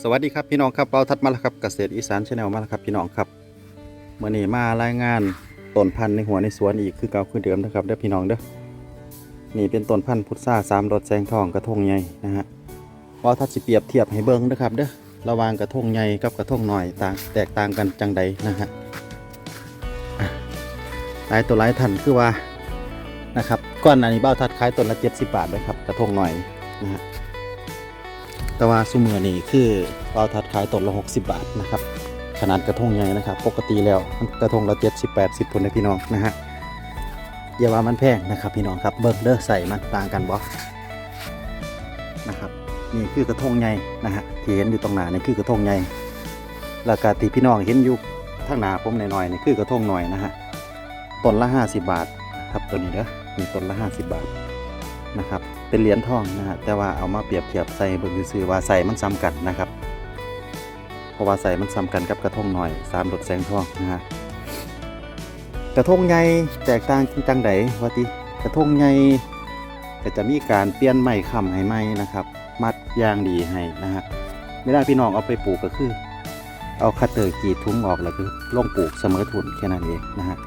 สวัสดีครับพี่น้องครับเราทัดมาแล้วครับเกษตรอีสานชาแนลมาแล้วครับพี่น้องครับเมื่อนี้มารายงานต้นพันธุ์ในหัวในสวนอีกคือเก่าคือเดิมนะครับเด้อพี่น้องเด้อนี่เป็นต้นพันธุ์พุทราสามรสแสงทองกระทงใหญ่นะฮะเราทัดสิเปรียบเทียบให้เบิ้งนะครับเด้อระหว่างกระทงใหญ่กับกระทงหน่อยต่างแตกต่างกันจังใดนะฮะหลายตัวหลายทันคือว่านะครับก้อนอันนี้เบ้าทัดขายต้นละ70บาทเลยครับกระทงหน่อยนะฮะ แต่ว่าซุมือนี่คือเราทัดขายต้นละ60 บาทนะครับขนาดกระทงใหญ่นะครับ ปกติแล้วกระทงละ70 80พุนนะพี่น้องนะฮะอย่าว่ามันแพงนะครับพี่น้องครับเบิ่งเด้อใส่มันต่างกันบ่นะครับนี่คือกระทงใหญ่นะฮะที่เห็นอยู่ตรงหน้านี่คือกระทงใหญ่ราคาที่พี่น้องเห็นอยู่ข้างหน้าผมหน่อยๆนี่คือกระทงหน่อยนะฮะต้นละ 50 บาทครับตัวนี้เด้อนี่ต้นละ 50 บาทนะครับ เป็นเหรียญทองนะฮะแต่ว่าเอามาเปรียบเทียบใส่เบิ่งซื่อว่าใส่มันซ้ำกันนะครับ เพราะว่าใส่มันซ้ำกันกับกระทงหน่อยสามรถแสงทองนะฮะกระทงใหญ่แตกต่างจังไดว่าติกระทงใหญ่ก็จะมีการเปลี่ยนไม้ค้ำให้ไหมนะครับ มัดยางดีให้นะฮะไม่ได้พี่น้องเอาไปปลูกก็คือ เอาคัตเตอร์กรีดทุ้งออกแล้วคือลงปลูกเสมอทุนแค่นั้นเองนะฮะ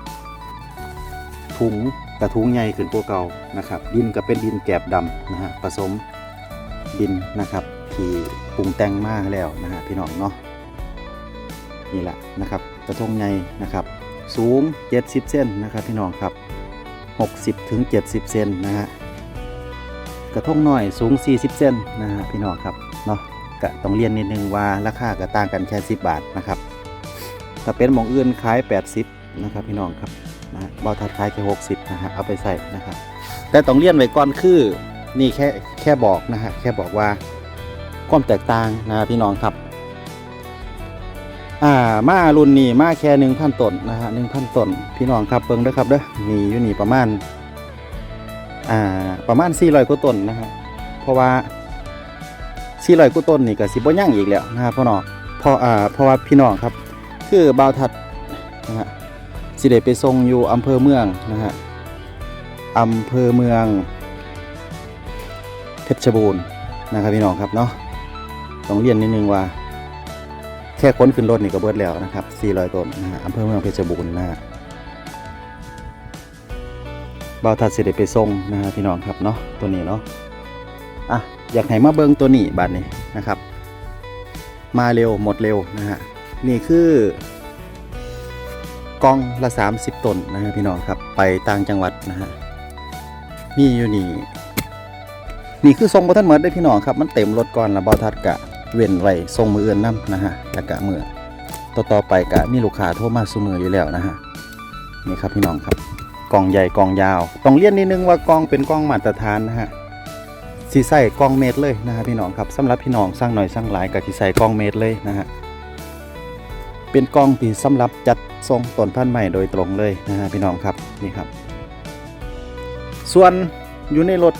ถุงกระทุงใหญ่ขึ้นกว่าเก่านะครับ ดินก็เป็นดินแกบดำนะฮะผสมดินนะครับ ที่ปรุงแต่งมาแล้วนะฮะพี่น้องเนาะนี่แหละนะครับ กระทงใหญ่นะครับ สูง 70 เซนนะครับพี่น้องครับ 60ถึง70 เซนนะฮะกระทงหน้อยสูง 40 เซนนะฮะพี่น้องครับเนาะก็ต้องเรียนนิดนึงว่าราคาก็ต่างกันแค่ 10 บาทนะครับถ้าเป็นหมองอื่นขาย 80 นะครับพี่น้องครับ นะบอทัดคล้ายแค่หกสิบนะฮะเอาไปใส่นะครับ แต่ต้องเลี่ยนไว้ก่อนคือนี่แค่แค่บอกนะฮะแค่บอกว่าความแตกต่างนะพี่น้องครับ อ่ามารุ่นนี้มาแค่หนึ่งพันต้นนะฮะหนึ่งพันต้นพี่น้องครับเบิ่งด้อครับเด้อมีอยู่นี่ประมาณอ่าประมาณสี่ร้อยกว่าต้นนะฮะเพราะว่าสี่ร้อยกว่าต้นนี่ก็สิบ่ยั่งอีกแล้วนะฮะพ่อหนอเพราะอ่าเพราะว่าพี่น้องครับ คือบ่าวทัดนะฮะ สิได้ไปส่งอยู่อำเภอเมืองนะฮะอำเภอเมือง เพชรบูรณ์นะครับพี่น้องครับเนาะต้องเรียนนิดนึงว่า แค่ค้นขึ้นรถนี่ก็เบิดแล้วนะครับ 400 ต้นนะฮะอำเภอเมืองเพชรบูรณ์นะฮะบ่าวทัดสิได้ไปส่งนะฮะพี่น้องครับเนาะตัวนี้เนาะอะอยากให้มาเบิ่งตัวนี้บัดนี้นะครับ มาเร็วหมดเร็วนะฮะนี่คือ กล่องละ 30 ต้นนะฮะพี่น้องครับไปต่างจังหวัดนะฮะมีอยู่นี่นี่คือทรงบท่านเหมือได้พี่น้องครับมันเต็มรถก่อนแล้วบอทัดกะเว้นไว้ทรงมืออื่นนํนะฮะแล้วกะมือต่อต่อไปกะมีลูกค้าโทรมาซุมืออยู่แล้วนะฮะนี่ครับพี่น้องครับกล่องใหญ่กล่องยาว ต้องเรียนนิดนึงว่ากล่องเป็นกล่องมาตรฐานนะฮะสีใส่กล่องเมตรเลยนะฮะพี่น้องครับสำหรับพี่น้องสร้างหน่อยสร้างหลายกับที่ใส่กล่องเมตรเลยนะฮะ เป็นกล้องที่สำหรับจัดทรงต้นพันธุ์ใหม่โดยตรงเลยนะฮะพี่น้องครับนี่ครับ ส่วนอยู่ในรถ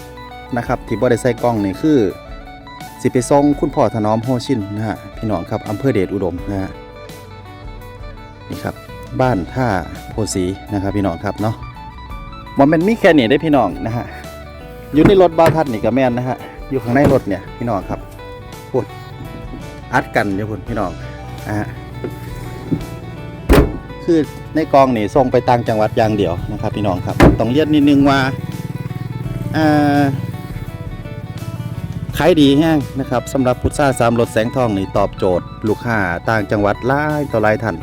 นะครับที่บริใส่กล้องนี่คือ สิไปส่งคุณพ่อถนอมโฮชินนะฮะพี่น้องครับอำเภอเดชอุดมนะฮะนี่ครับบ้านท่าโพสีนะครับพี่น้องครับเนาะมันเป็นมีแค่นี้ได้พี่น้องนะฮะอยู่ในรถบ้าทัดนี่ก็แม่นนะฮะอยู่ข้างในรถเนี่ยพี่น้องครับพูดอัดกันอยู่พุ่นพี่น้องนะฮะ คือในกองนี่ส่งไปต่างจังหวัดอย่างเดียวนะครับ พี่น้องครับต้องเรียนนิดนึงว่าอ่าขายดีแห้งนะครับสำหรับพุทราสามรถแสงทองนี่ตอบโจทย์ ลูกค้าต่างจังหวัดหลายต่อหลายท่าน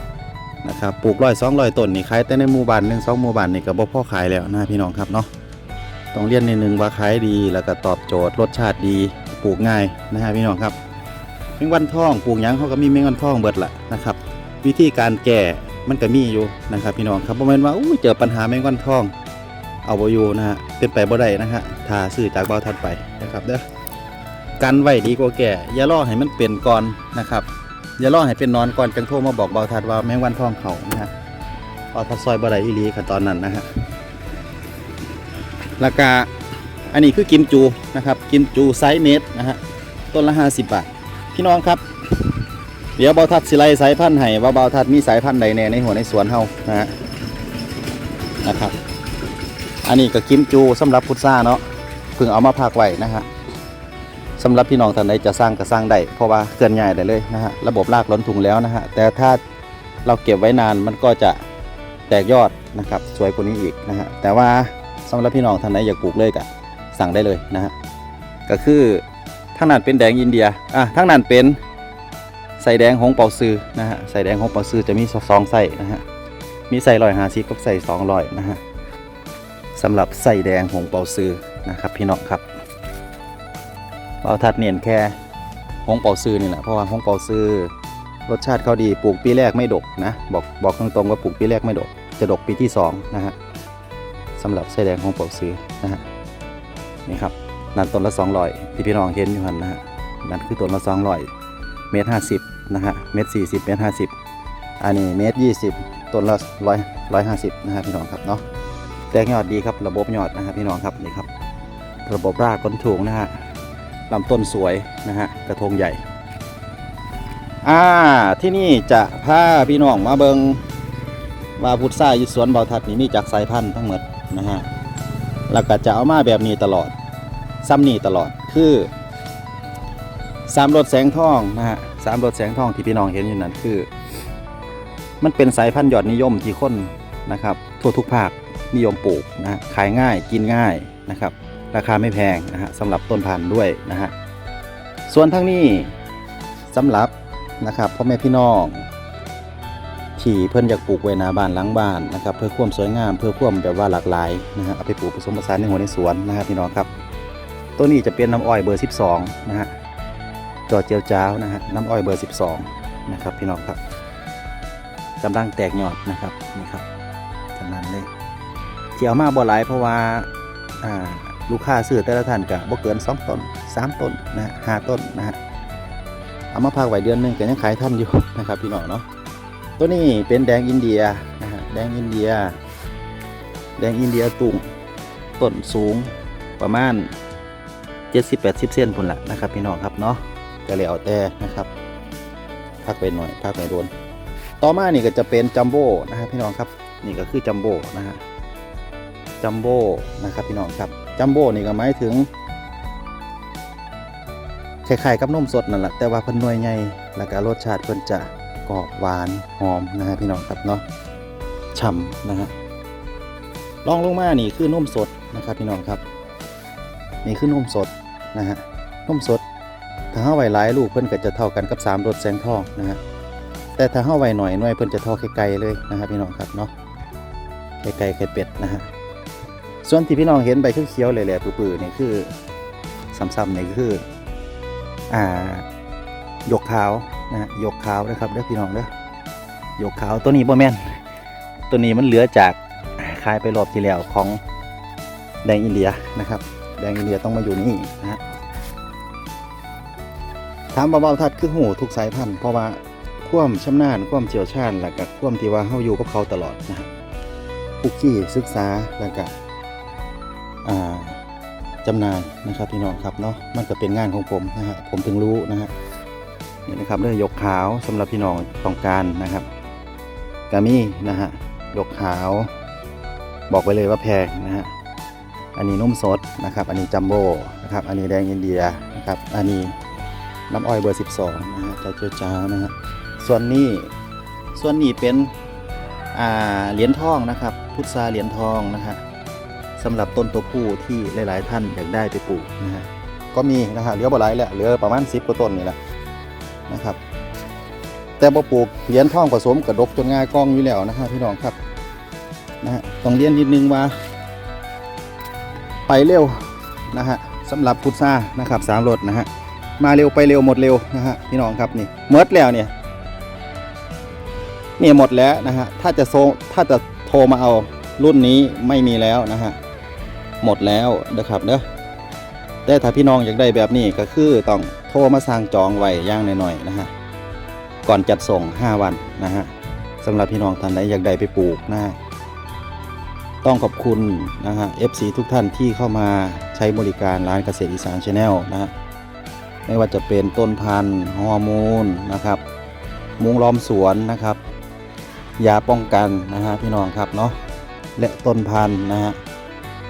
นะครับปลูกร้อยสองร้อยต้นนี่ขายแต่ในหมู่บ้านหนึ่งสองหมู่บ้านนี่ก็บ่พอขายแล้วนะพี่น้องครับเนาะต้องเรียนนิดนึงว่าขายดีแล้วก็ตอบโจทย์รสชาติดีปลูกง่ายนะฮะพี่น้องครับแมงวันทองปลูกยังเขาก็มีแมงวันทองเบิดละนะครับ วิธีการแก้ มันก็มีอยู่นะครับพี่น้องครับบ่แม่นว่าอู้เจอปัญหาแมงวันทอง เอาบ่อยู่นะฮะเป็นไปบ่ได้นะฮะถ้าซื้อจากเบาวทัดไปนะครับเด้อกันไว้ดีกว่าแก่อย่ารอให้มันเป็นก่อนนะครับอย่ารอให้เป็นนอนก่อนจังโทรมาบอกเบาวทัดว่าแมงวันทองเขานะฮะเบาทัดซอยบ่ได้อีหลีขั้นตอนนั้นนะฮะราคาอันนี้คือกิมจูนะครับกิมจูไซส์เมตรนะฮะต้นละ 50 บาท พี่น้องครับ ดี๋ยวเบาทัดสิไลสายพันธุ์ให้ว่าเบาทัดมีสายพันธุ์ใดแน่ในหัวในสวนเฮานะฮะนะครับ อันนี้ก็กิมจูสำหรับพุทราเนาะเพิ่งเอามาพักไว้นะฮะสำหรับพี่น้องท่านใดจะสร้างก็สร้างได้เพราะว่าเคลื่อนย้ายได้เลยนะฮะระบบรากล้นถุงแล้วนะฮะแต่ถ้าเราเก็บไว้นานมันก็จะแตกยอดนะครับสวยกว่านี้อีกนะฮะแต่ว่าสำหรับพี่น้องท่านใดอยากปลูกเลยก็สั่งได้เลยนะฮะก็คือทั้งนั้นเป็นแดงอินเดียอะทั้งนั้นเป็น ใส่แดงหงเปาซื้อนะฮะใส่แดงหงเปาซื้อจะมีสองไส้นะฮะมีใส่ร้อยหาสิบกับใส่สองร้อยนะฮะสำหรับใส่แดงหงเปาซื้อนะครับพี่น้องครับเราทัดเนียนแค่ฮงเปาซื้อนี่แหละเพราะว่าฮงเปาซื้อรสชาติเขาดีปลูกปีแรกไม่ดกนะบอกบอกตรงๆว่าปลูกปีแรกไม่ดก จะดกปีที่สองนะฮะสำหรับไส้แดงฮงเปาซื้อนะฮะนี่ครับนั่นต้นละ200ที่พี่น้องเห็นอยู่หันนะฮะนั่นคือต้นละ200เมตรห้าสิบ นะฮะเมตรสี่สิบเมตรห้าสิบอันนี้เมตรยี่สิบต้นละร้อยร้อยห้าสิบนะฮะพี่น้องครับเนาะแตกยอดดีครับระบบยอดนะฮะพี่น้องครับนี่ครับ ระบบรากก้นถุงนะฮะลำต้นสวยนะฮะกระทงใหญ่อ่าที่นี่จะพาพี่น้องมาเบิงว่าพุทรายู่สวนเบาทัดนี่มีจากสายพันธุ์ทั้งหมดนะฮะแล้วก็จะเอามาแบบนี้ตลอดซ้ำนี่ตลอดคือสามรถแสงทองนะฮะ สามรถแสงทองที่พี่น้องเห็นอยู่นั้นคือ มันเป็นสายพันธุ์ยอดนิยมที่คนนะครับ ทั่วทุกภาคนิยมปลูกนะขายง่ายกินง่ายนะครับ ราคาไม่แพงนะฮะสำหรับต้นพันธุ์ด้วยนะฮะส่วนทั้งนี้สำหรับนะครับพ่อแม่พี่น้องที่เพื่อนอยากปลูกไว้นาบ้านหลังบ้านนะครับเพื่อความสวยงามเพื่อความแบบว่าหลากหลายนะฮะเอาไปปลูกผสมผสานในหัวในสวนนะฮะพี่น้องครับ ตัวนี้จะเป็นน้ำอ้อยเบอร์ 12 นะฮะ จอเจียวจ้าวนะฮะน้ำอ้อยเบอร์ 12 นะครับ พี่น้องครับกำลังแตกยอดนะครับนี่ครับจำนั้นเลยที่เอามาบ่หลายเพราะว่าลูกค้าซื้อแต่ละท่านก็บ่เกิน 2ต้น3ต้นนะฮะ5ต้นนะฮะเอามาพักไว้เดือนหนึงก็ยังขายทันอยู่นะครับ พี่น้องเนาะตัวนี้เป็นแดงอินเดียนะฮะแดงอินเดีย แดงอินเดียตุ่งต้นสูงประมาณ 70-80เซนพุ่นละนะครับ พี่น้องครับเนาะ ก็เลยเอาแต่นะครับพักไปหน่อยพักไปโดน ต่อมานี่ก็จะเป็นจัมโบ้นะครับพี่น้องครับนี่ก็คือจัมโบ้นะฮะจัมโบ้นะครับพี่น้องครับจัมโบ้นี่ก็หมายถึงคล้ายๆกับนมสดนั่นแหละแต่ว่าเพิ่นหน่วยใหญ่แล้วก็รสชาติเพิ่นจะกรอบหวานหอมนะฮะพี่น้องครับเนาะฉ่ำนะฮะลองลงมานี่คือนมสดนะครับพี่น้องครับ นี่คือนมสดนะฮะนมสด ถ้าเฮาไว้หลายลูกเพิ่นก็จะเท่ากันกับสามรสแสงทองนะฮะแต่ถ้าเฮาไว้หน่อยหน่วยเพิ่นจะเท่าไก่ๆเลยนะครับพี่น้องครับเนาะไก่ไก่ไข่เป็ดนะฮะส่วนที่พี่น้องเห็นใบเขียวๆแหล่ๆปื้อๆนี่คือซ้ำๆนี่คืออ่ายกขาวนะฮะยกขาวนะครับเด้อพี่น้องเด้อยกขาวตัวนี้บ่แม่นตัวนี้มันเหลือจากขายไปรอบที่แล้วของแดงอินเดียนะครับ แดงอินเดียต้องมาอยู่นี่นะฮะ ถามเบาๆทัดคือหูทุกสายพันธุ์เพราะว่าความชำนาญความเชี่ยวชาญและก็ความที่ว่าเฮาอยู่กับเขาตลอดนะฮะคุกกี้ศึกษาแล้วก็อ่าจำหน่ายนะครับพี่น้องครับเนาะมันก็เป็นงานของผมนะฮะผมถึงรู้นะฮะนี่นะครับเรื่องยกขาวสำหรับพี่น้องต้องการนะครับกามีนะฮะยกขาว บอกไปเลยว่าแพงนะฮะอันนี้นุ่มสดนะครับ อันนี้จัมโบ้นะครับ อันนี้แดงอินเดียนะครับ อันนี้ น้ำอ้อยเบอร์ 12นะฮะเจ้าเจ้าจ้านะฮะส่วนนี้ส่วนนี้เป็นเหรียญทองนะครับพุทราเหรียญทองนะฮะสำหรับต้นตัวผู้ที่หลาย ๆ ท่านอยากได้ไปปลูกนะฮะก็มีนะฮะเหลือบ่หลายแหละเหลือประมาณ10กว่าต้นนี่แหละนะครับ แต่บ่ปลูกเหรียญทองผสมกระดกจนง่ายกล้องอยู่แล้วนะฮะพี่น้องครับนะฮะต้องเรียนนิดนึงว่าไปเร็วนะฮะสำหรับพุทรานะครับสามรถนะฮะ มาเร็วไปเร็วหมดเร็วนะฮะพี่น้องครับนี่เมดแล้วเนี่ยนี่หมดแล้วนะฮะถ้าจะโซถ้าจะโทรมาเอารุ่นนี้ไม่มีแล้วนะฮะหมดแล้วนะครับเด้อแต่ถ้าพี่น้องอยากได้แบบนี้ก็คือต้องโทรมาสั่งจองไว้ย่างหน่อยๆนะฮะก่อนจัดส่ง 5 วันนะฮะสำหรับพี่น้องท่านใดอยากได้ไปปลูกนะฮะต้องขอบคุณนะฮะ FC ทุกท่านที่เข้ามาใช้บริการร้านเกษตรอีสานชาแนลนะฮะ ไม่ว่าจะเป็นต้นพันธุ์ฮอร์โมนนะครับ มุงล้อมสวนนะครับ ยาป้องกันนะฮะพี่น้องครับเนาะและต้นพันธุ์นะฮะ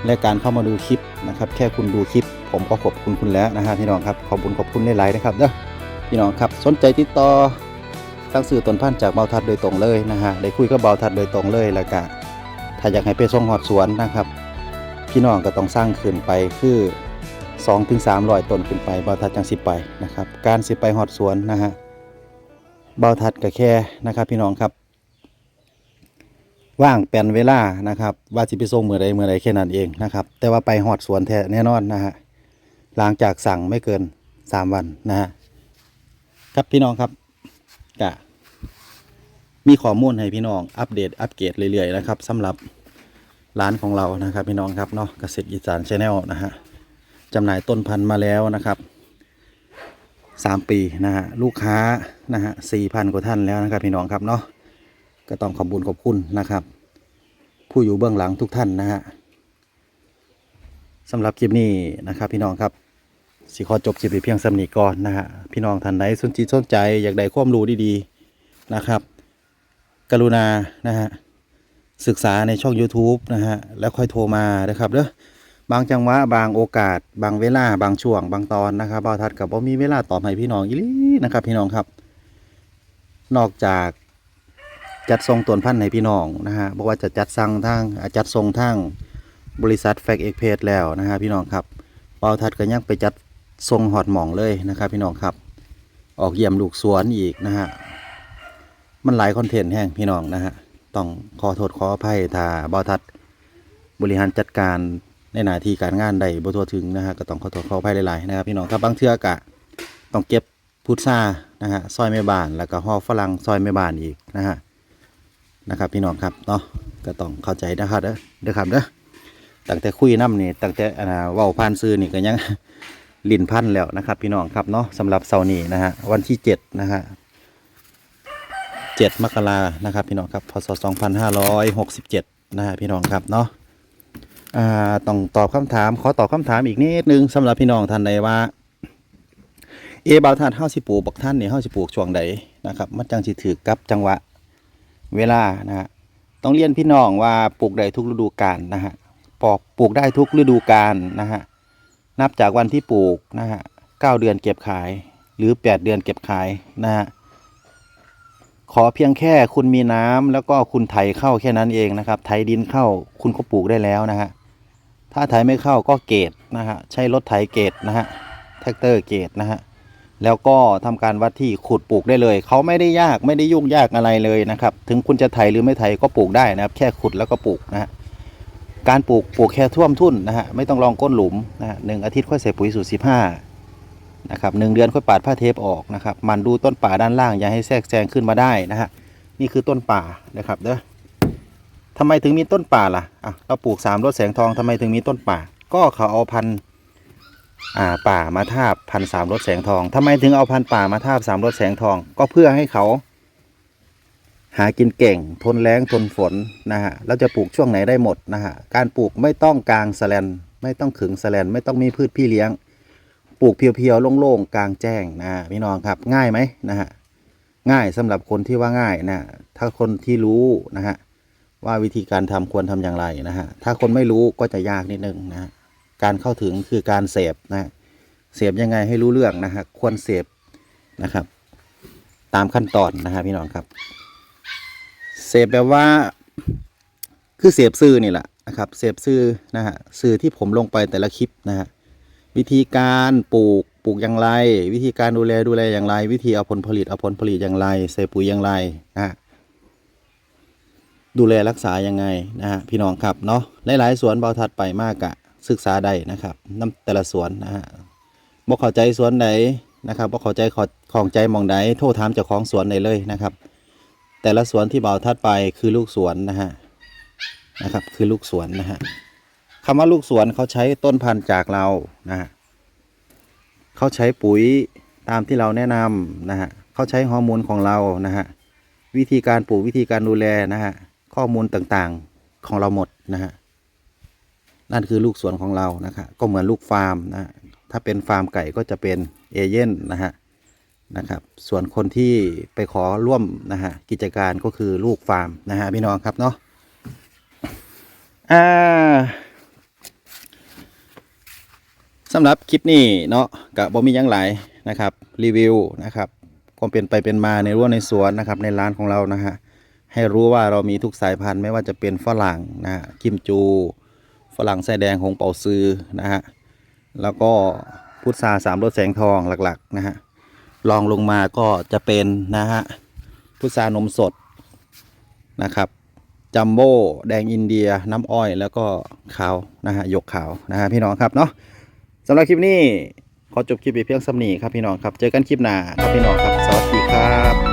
และการเข้ามาดูคลิปนะครับ แค่คุณดูคลิป ผมก็ขอบคุณคุณแล้วนะฮะพี่น้องครับขอบคุณขอบคุณหลายๆนะครับเด้อพี่น้องครับสนใจติดต่อสั่งซื้อต้นพันธุ์จากเบาทัดโดยตรงเลยนะฮะได้คุยกับเบาทัดโดยตรงเลยแล้วก็ถ้าอยากให้ไปส่งหอดสวนนะครับ พี่น้องก็ต้องสร้างขึ้นไปคือ 2ถึง300ต้นขึ้นไปเบาทัดจังสิไปนะครับ การสิไปหอดสวนนะฮะเบาทัดก็แค่นะครับ พี่น้องครับว่างเป็นเวลานะครับว่าสิไปส่งเมื่อใดเมื่อใดแค่นั้นเองนะครับ แต่ว่าไปหอดสวนแท้แน่นอนนะฮะหลังจากสั่งไม่เกิน 3 วันนะฮะครับพี่น้องครับกะมีข้อมูลให้พี่น้องอัปเดตอัปเกรดเรื่อยๆนะครับสำหรับร้านของเรานะครับ พี่น้องครับเนาะเกษตรอีสานชาแนลนะฮะ จำหน่ายต้นพันธุ์มาแล้วนะครับ 3 ปีนะฮะลูกค้านะฮะ4,000กว่าท่านแล้วนะครับพี่น้องครับเนาะก็ต้องขอบคุญขอบคุณนะครับ ผู้อยู่เบื้องหลังทุกท่านนะฮะสำหรับคลิปนี้นะครับพี่น้องครับสิขอจบคลิปเพียงสำนีก่อนนะฮะพี่น้องท่านใดสนใจสนใจอยากได้ความรู้ดีๆนะครับ กรุณานะฮะศึกษาในช่อง YouTube นะฮะแล้วค่อยโทรมานะครับเด้อ บางจังหวะบางโอกาส บางเวลา บางช่วง บางตอนนะครับบ่าวทัดกับบ่มีเวลาตอบให้พี่น้องอีลีนะครับพี่น้องครับ นอกจากจัดส่งตวนพันธุ์ให้พี่น้องนะฮะบอกว่าจะจัดสั่งทางจัดส่งทางบริษัทแฟกเอ็กเพสแล้วนะฮะพี่น้องครับเปาวทัดก็ยังไปจัดส่งหอดหมองเลยนะครับ พี่น้องครับ ออกเยี่ยมลูกสวนอีกนะฮะมันหลายคอนเทนต์แห้งพี่น้องนะฮะต้องขอโทษขออภัยถ้าเบาวทัดบริหารจัดการ ในหน้าที่การงานใดบ่ทั่วถึงนะฮะก็ต้องขอโทษขออภัยหลายๆนะครับพี่น้องครับบางเทื่อกะต้องเก็บพุทรานะฮะซอยแม่บ้านแล้วก็ห่อฝรั่งซอยแม่บ้านอีกนะฮะนะครับพี่น้องครับเนาะก็ต้องเข้าใจนะครับเด้อเด้อครับเด้อตั้งแต่คุยน้ำนี่ตั้งแต่อ่าเว้าผ่านซื้อนี่ก็ยังลิ้นพันแล้วนะครับ พี่น้องครับเนาะสำหรับเสาร์นี้นะฮะวันที่เจ็ดนะฮะเจ็ดมกรานะครับพี่น้องครับพศสองพันห้าร้อยหกสิบเจ็ดนะฮะพี่น้องครับเนาะ อ่าต้องตอบคำถาม ขอตอบคำถามอีกนิดนึงสำหรับพี่น้องท่านใดว่า เอบาวท่านเฮาสิปลูกบักท่านนี่เฮาสิปลูกช่วงใดนะครับ มันจังสิถือกับจังหวะเวลานะฮะต้องเรียนพี่น้องว่าปลูกได้ทุกฤดูกาลนะฮะปอกปลูกได้ทุกฤดูกาลนะฮะนับจากวันที่ปลูกนะฮะเก้าเดือนเก็บขาย หรือแปดเดือนเก็บขายนะฮะขอเพียงแค่คุณมีน้ำแล้วก็คุณไถเข้าแค่นั้นเองนะครับ ไถดินเข้าคุณก็ปลูกได้แล้วนะฮะ ถ้าไถไม่เข้าก็เกตนะฮะใช้รถไถเกตนะฮะแท็กเตอร์เกตนะฮะแล้วก็ทำการวัดที่ขุดปลูกได้เลย เขาไม่ได้ยากไม่ได้ยุ่งยากอะไรเลยนะครับ ถึงคุณจะไถหรือไม่ไถก็ปลูกได้นะครับ แค่ขุดแล้วก็ปลูกนะฮะการปลูกปลูกแค่ท่วมทุ่นนะฮะไม่ต้องลองก้นหลุมนะฮะหนึ่งอาทิตย์ค่อยใส่ปุ๋ยสูตรสิบห้านะครับหนึ่งเดือนค่อยปาดผ้าเทปออกนะครับมันดูต้นป่าด้านล่างอย่าให้แทรกแซงขึ้นมาได้นะฮะนี่คือต้นป่านะครับเด้อ ทำไมถึงมีต้นป่าล่ะอะเราปลูกสามรถแสงทองทำไมถึงมีต้นป่า ก็เขาเอาพันอ่าป่ามาทาบพันสามรถแสงทองทำไมถึงเอาพันป่ามาทาบสามรถแสงทอง ก็เพื่อให้เขา หากินเก่ง ทนแรงทนฝนนะฮะเราจะปลูกช่วงไหนได้หมดนะฮะการปลูกไม่ต้องกลางแสแลนไม่ต้องขึงแสแลนไม่ต้องมีพืชพี่เลี้ยง ปลูกเพียวๆโล่งๆกลางแจ้งนะพี่น้องครับ ง่ายไหมนะฮะง่ายสำหรับคนที่ว่าง่ายนะถ้าคนที่รู้นะฮะ ว่าวิธีการทำควรทำอย่างไรนะฮะ ถ้าคนไม่รู้ก็จะยากนิดนึงนะฮะการเข้าถึงคือการเสพนะฮะเสพยังไงให้รู้เรื่องนะฮะ ควรเสพนะครับ ตามขั้นตอนนะฮะพี่น้องครับ เสพแบบว่า คือเสพซื่อนี่แหละนะครับ เสพซื่อนะฮะ สื่อที่ผมลงไปแต่ละคลิปนะฮะ วิธีการปลูก ปลูกอย่างไร วิธีการดูแลดูแลอย่างไร วิธีเอาผลผลิตเอาผลผลิตอย่างไรใส่ปุ๋ยอย่างไรนะฮะ ดูแลรักษายังไงนะฮะพี่น้องครับเนาะหลายๆสวนเบาทัดไปมากอะศึกษาได้นะครับน้ำแต่ละสวนนะฮะบ่เข้าใจสวนไหนนะครับบ่เข้าใจขอของใจมองใดโทรถามเจ้าของสวนได้เลยนะครับ แต่ละสวนที่เบาทัดไปคือลูกสวนนะฮะนะครับคือลูกสวนนะฮะคำว่าลูกสวนเขาใช้ต้นพันธุ์จากเรานะฮะเขาใช้ปุ๋ยตามที่เราแนะนำนะฮะเขาใช้ฮอร์โมนของเรานะฮะวิธีการปลูกวิธีการดูแลนะฮะ ข้อมูลต่างๆของเราหมดนะฮะนั่นคือลูกสวนของเรานะครับก็เหมือนลูกฟาร์มนะฮะถ้าเป็นฟาร์มไก่ก็จะเป็นเอเย่นนะฮะนะครับ ส่วนคนที่ไปขอร่วมนะฮะกิจการก็คือลูกฟาร์มนะฮะพี่น้องครับเนาะอ่าสำหรับคลิปนี้เนาะกับบ่มียังหลายนะครับรีวิวนะครับความเป็นไปเป็นมาในรั้วในสวนนะครับในร้านของเรานะฮะ ให้รู้ว่าเรามีทุกสายพันธุ์ไม่ว่าจะเป็นฝรั่งนะฮะกิมจู ฝรั่งไส้แดงหงเป่าซือนะฮะแล้วก็พุทราสามรสแสงทองหลักๆนะฮะลองลงมาก็จะเป็นนะฮะพุทรานมสดนะครับจัมโบ้แดงอินเดียน้ำอ้อยแล้วก็ขาวนะฮะหยกขาวนะฮะพี่น้องครับเนาะสำหรับคลิปนี้ขอจบคลิปไปเพียงสำนีครับพี่น้องครับ เจอกันคลิปหน้าครับพี่น้องครับ สวัสดีครับ